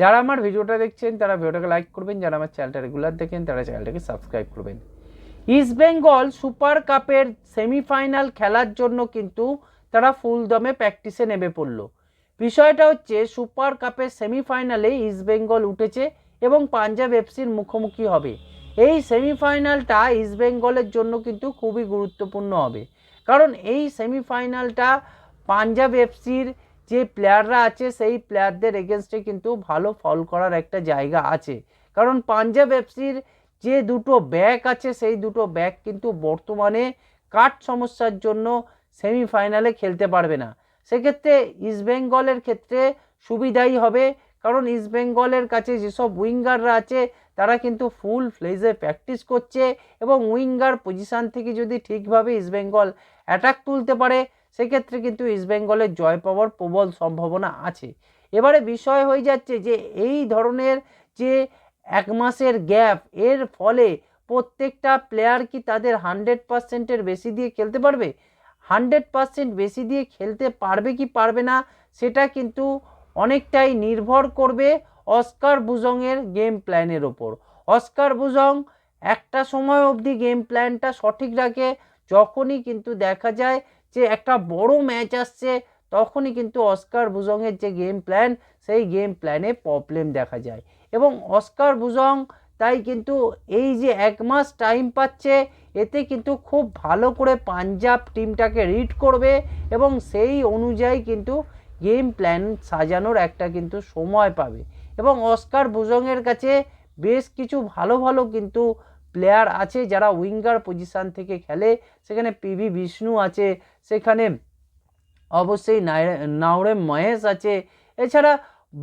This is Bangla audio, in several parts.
যারা আমার ভিডিওটা দেখছেন, তারা ভিডিওটাকে লাইক করবেন। যারা আমার চ্যানেলটা রেগুলার দেখেন, তারা চ্যানেলটাকে সাবস্ক্রাইব করবেন। ইস্ট বেঙ্গল সুপার কাপের সেমিফাইনাল খেলার জন্য কিন্তু তারা ফুল দমে প্র্যাকটিসে নেমে পড়ল। বিষয়টা হচ্ছে সুপার কাপের সেমিফাইনালে ইস্ট বেঙ্গল উঠেছে এবং পাঞ্জাব এফসির মুখোমুখি হবে। এই সেমিফাইনালটা ইস্ট বেঙ্গলের জন্য কিন্তু খুবই গুরুত্বপূর্ণ হবে। কারণ এই সেমিফাইনালটা পাঞ্জাব এফসির যে প্লেয়াররা আছে, সেই প্লেয়ারদের এগেনস্টে কিন্তু ভালো ফল করার একটা জায়গা আছে। কারণ পাঞ্জাব এফসির যে দুটো ব্যাক আছে, সেই দুটো ব্যাক কিন্তু বর্তমানে কাট সমস্যার জন্য সেমিফাইনালে খেলতে পারবে না। সেক্ষেত্রে ইস্টবেঙ্গলের ক্ষেত্রে সুবিধাই হবে, কারণ ইস্টবেঙ্গলের কাছে যেসব উইঙ্গাররা আছে তারা কিন্তু ফুল ফ্লেজে প্র্যাকটিস করছে এবং উইঙ্গার পজিশান থেকে যদি ঠিকভাবে ইস্টবেঙ্গল অ্যাটাক তুলতে পারে, সেক্ষেত্রে কিন্তু ইস্টবেঙ্গলের জয় পাওয়ার প্রবল সম্ভাবনা আছে। এবারে বিষয় হয়ে যাচ্ছে যে, এই ধরনের যে এক মাসের গ্যাপ এর ফলে প্রত্যেকটা প্লেয়ার কি তাদের হান্ড্রেড পার্সেন্টের বেশি দিয়ে খেলতে পারবে? হান্ড্রেড পার্সেন্ট বেশি দিয়ে খেলতে পারবে কি পারবে না, সেটা কিন্তু অনেকটাই নির্ভর করবে অস্কার বুজংয়ের গেম প্ল্যানের ওপর। অস্কার বুজং একটা সময় অবধি গেম প্ল্যানটা সঠিক রাখে, যখনই কিন্তু দেখা যায় যে একটা বড় ম্যাচ আসছে, তখনই কিন্তু অস্কার বুজংয়ের যে গেম প্ল্যান সেই গেম প্ল্যানে প্রবলেম দেখা যায়। এবং অস্কার বুজং তাই কিন্তু এই যে এক মাস টাইম পাচ্ছে, এতে কিন্তু খুব ভালো করে পাঞ্জাব টিমটাকে রিড করবে এবং সেই অনুযায়ী কিন্তু গেম প্ল্যান সাজানোর একটা কিন্তু সময় পাবে। এবং অস্কার বুজংয়ের কাছে বেশ কিছু ভালো ভালো কিন্তু প্লেয়ার আছে যারা উইঙ্গার পজিশান থেকে খেলে। সেখানে পিভি বিষ্ণু আছে, সেখানে অবশ্যই নাওরে মহেশ আছে। এছাড়া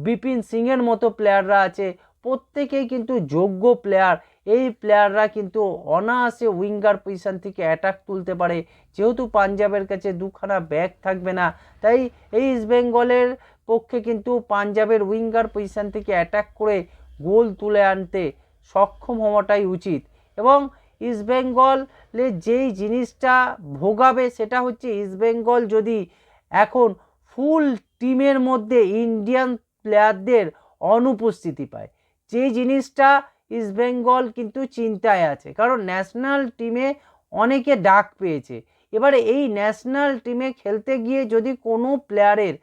বিপিন সিংয়ের মতো প্লেয়াররা আছে। প্রত্যেকেই কিন্তু যোগ্য প্লেয়ার এই প্লেয়াররা কিন্তু অনায়াসে উইঙ্গার পজিশান থেকে অ্যাটাক তুলতে পারে। যেহেতু পাঞ্জাবের কাছে দুখানা ব্যাগ থাকবে না, তাই এই ইস্টবেঙ্গলের পক্ষে কিন্তু পাঞ্জাবের উইঙ্গার পজিশান থেকে অ্যাটাক করে গোল তুলে আনতে সক্ষম হওয়াটাই উচিত। এবং ইস্টবেঙ্গলে যেই জিনিসটা ভোগাবে, সেটা হচ্ছে ইস্টবেঙ্গল যদি এখন ফুল টিমের মধ্যে ইন্ডিয়ান প্লেয়ারদের অনুপস্থিতি পায়। যে জিনিসটা ইস্টবেঙ্গল কিন্তু চিন্তায় আছে। কারণ ন্যাশনাল টিমে অনেকে ডাক পেয়েছে। এবারে এই ন্যাশনাল টিমে খেলতে গিয়ে যদি কোনো প্লেয়ারের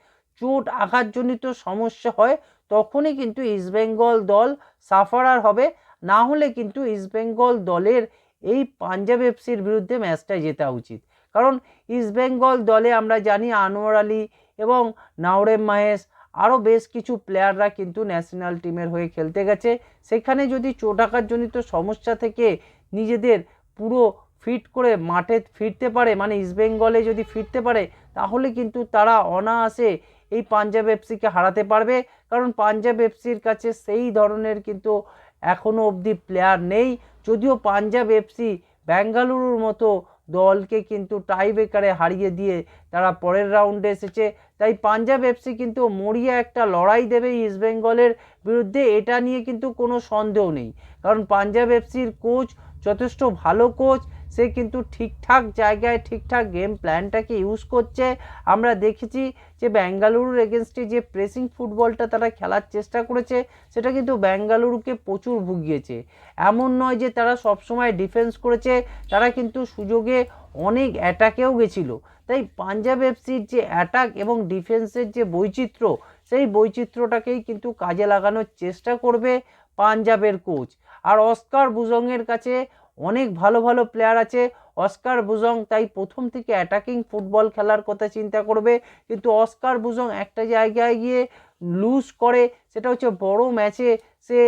চোট আঘাতজনিত সমস্যা হয়, তখনই কিন্তু ইস্টবেঙ্গল দল সাফারার হবে। না হলে কিন্তু ইস্টবেঙ্গল দলের এই পাঞ্জাব এফসির বিরুদ্ধে ম্যাচটা জেতা উচিত। কারণ ইস্টবেঙ্গল দলে আমরা জানি আনোয়ার আলী এবং নাওরেম মাহেশ আরও বেশ কিছু প্লেয়াররা কিন্তু ন্যাশনাল টিমের হয়ে খেলতে গেছে। সেখানে যদি চোট আঘাতজনিত সমস্যা থেকে নিজেদের পুরো ফিট করে মাঠে ফিরতে পারে মানে ইস্টবেঙ্গলে যদি ফিরতে পারে, তাহলে কিন্তু তারা অনায়াসে এই পাঞ্জাব এফসিকে হারাতে পারবে। কারণ পাঞ্জাব এফসির কাছে সেই ধরনের কিন্তু এখনও অবধি প্লেয়ার নেই। যদিও পাঞ্জাব এফসি বেঙ্গালুরুর মতো দলকে কিন্তু টাই ব্রেকারে হারিয়ে দিয়ে তারা পরের রাউন্ডে এসেছে। তাই পাঞ্জাব এফসি কিন্তু মরিয়া একটা লড়াই দেবে ইস্টবেঙ্গলের বিরুদ্ধে, এটা নিয়ে কিন্তু কোনো সন্দেহ নেই। কারণ পাঞ্জাব এফসির কোচ যথেষ্ট ভালো কোচ সে কিন্তু ঠিকঠাক জায়গায় ঠিকঠাক গেম প্ল্যানটাকে ইউজ করছে। আমরা দেখেছি যে বেঙ্গালুরুর এগেনস্টে যে প্রেসিং ফুটবলটা তারা খেলার চেষ্টা করেছে, সেটা কিন্তু বেঙ্গালুরুকে প্রচুর ভুগিয়েছে। এমন নয় যে তারা সবসময় ডিফেন্স করেছে, তারা কিন্তু সুযোগে অনেক অ্যাটাকেও গেছিল। তাই পাঞ্জাব এফসির যে অ্যাটাক এবং ডিফেন্সের যে বৈচিত্র্য, সেই বৈচিত্র্যটাকেই কিন্তু কাজে লাগানোর চেষ্টা করবে পাঞ্জাবের কোচ আর অস্কার বুজংয়ের কাছে অনেক ভালো ভালো প্লেয়ার আছে। অস্কার বুজং তাই প্রথম থেকে অ্যাটাকিং ফুটবল খেলার কথা চিন্তা করবে। কিন্তু অস্কার বুজং একটা জায়গায় গিয়ে লুজ করে, সেটা হচ্ছে বড় ম্যাচে সে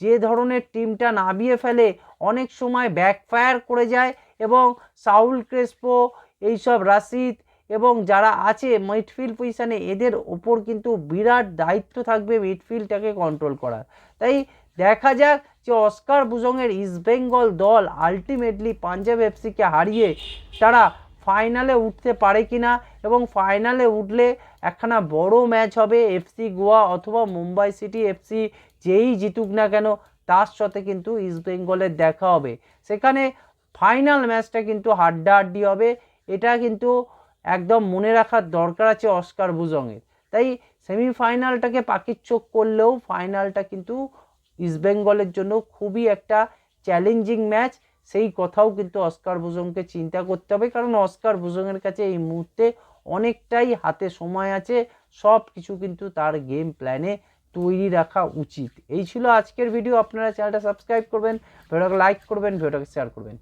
যে ধরনের টিমটা নামিয়ে ফেলে, অনেক সময় ব্যাকফায়ার করে যায় এবং সাউল ক্রেসপো এইসব রাশিদ এবং যারা আছে মিডফিল্ড পজিশানে এদের ওপর কিন্তু বিরাট দায়িত্ব থাকবে মিডফিল্ডটাকে কন্ট্রোল করার। তাই দেখা যাক যে অস্কার বুজংয়ের ইস্টবেঙ্গল দল আলটিমেটলি পাঞ্জাব এফসিকে হারিয়ে তারা ফাইনালে উঠতে পারে কি না এবং ফাইনালে উঠলে একখানা বড় ম্যাচ হবে এফসি গোয়া অথবা মুম্বাই সিটি এফসি যেই জিতুক না কেন, তার সাথে কিন্তু ইস্টবেঙ্গলের দেখা হবে। সেখানে ফাইনাল ম্যাচটা কিন্তু হাড্ডাহাড্ডি হবে। এটা কিন্তু একদম মনে রাখার দরকার আছে অস্কার বুজংয়ের তাই সেমিফাইনালটাকে পাখির চোখ করলেও ফাইনালটা কিন্তু ইস্টবেঙ্গলের জন্য খুবই একটা চ্যালেঞ্জিং ম্যাচ। সেই কথাও কিন্তু অস্কার ভুজংকে চিন্তা করতে হবে, কারণ অস্কার ভুজংয়ের কাছে এই মুহূর্তে অনেকটাই হাতে সময় আছে। সব কিছু কিন্তু তার গেম প্ল্যানে তৈরি রাখা উচিত। এই ছিল আজকের ভিডিও আপনারা চ্যানেলটা সাবস্ক্রাইব করবেন, ভিডিওটাকে লাইক করবেন, ভিডিওটাকে শেয়ার করবেন।